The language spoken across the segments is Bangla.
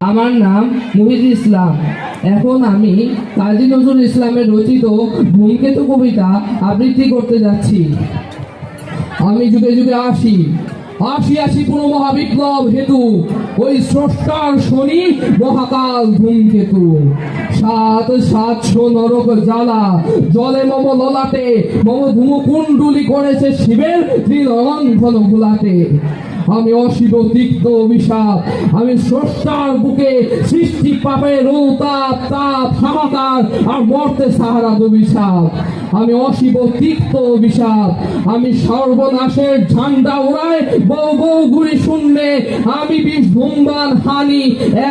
আমার নাম মুহিদুল ইসলাম। এখন আমি কাজী নজরুল ইসলামের রচিত ধূমকেতু কবিতা আবৃত্তি করতে যাচ্ছি। আমি যুগে যুগে আসি। আসি আসি পুরো মহাবিপ্লব হেতু। ওই স্রষ্টার শনি মহাকাল ধূমকেতু। সাত, সাতশো নরক জ্বালা, জলে মম ললাটে, মম ধূমকুণ্ডুলি করেছে শিবের ত্রিলঙ্ঘন ভোলাতে আমি অশিব তিক্ত অভিশাপ, আমি স্রষ্টার বুকে সৃষ্টি পাপের রৌতাপ তাপ হাহাকার আর মর্তে সাহারা অভিশাপ। আমি অশিব তিক্ত অভিশাপ, আমি সর্বনাশের ঝান্ডা উড়ায় বউ বউ গুড়ি শূন্যে আমি বিষ হানি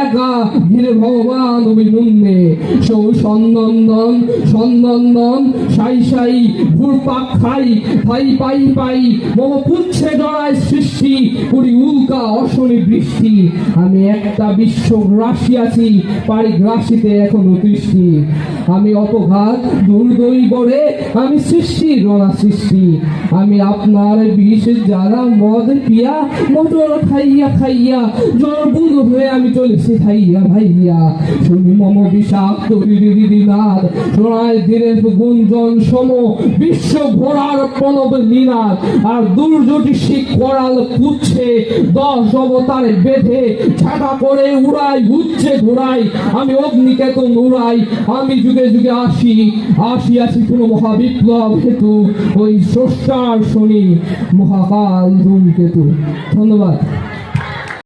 একা ঘিরে ভগবান অভিনন্দে। সৌ সন্দন্দন সন্দন্দন সাই সাই ঘুরপাক খাই, পাই পাই পাই মম পুচ্ছে জড়ায় সৃষ্টি উল্কা অশনি বৃষ্টি। আমি একটা বিশ্ব রাশি আছি পারি গ্রাসিতে এখনও আমি অপঘাত দুর্দই করে আমি সৃষ্টি, রণা সৃষ্টি। আমি আপনার বিষ যারা মদ, পিয়া, মোটর খাইয়া খাইয়া বুধ হয়ে আমি চলেছি খাইয়া ভাইয়া। শুনি মম বিষাক্ত ধীরের গুঞ্জন সম বিশ্ব ঘোড়ার প্রণব নিনাদ আর দুর্যোটি করাল দশ অবতারে বেঁধে ছাটা করে উড়াই, উচ্ছে ঘুরাই আমি অগ্নিকেতন উড়াই, আমি যুগে যুগে আসি আসি আসি কোনো মহাবিপ্লব হেতু, ওই স্রষ্টার শনি মহাকাল ধূমকেতু। ধন্যবাদ।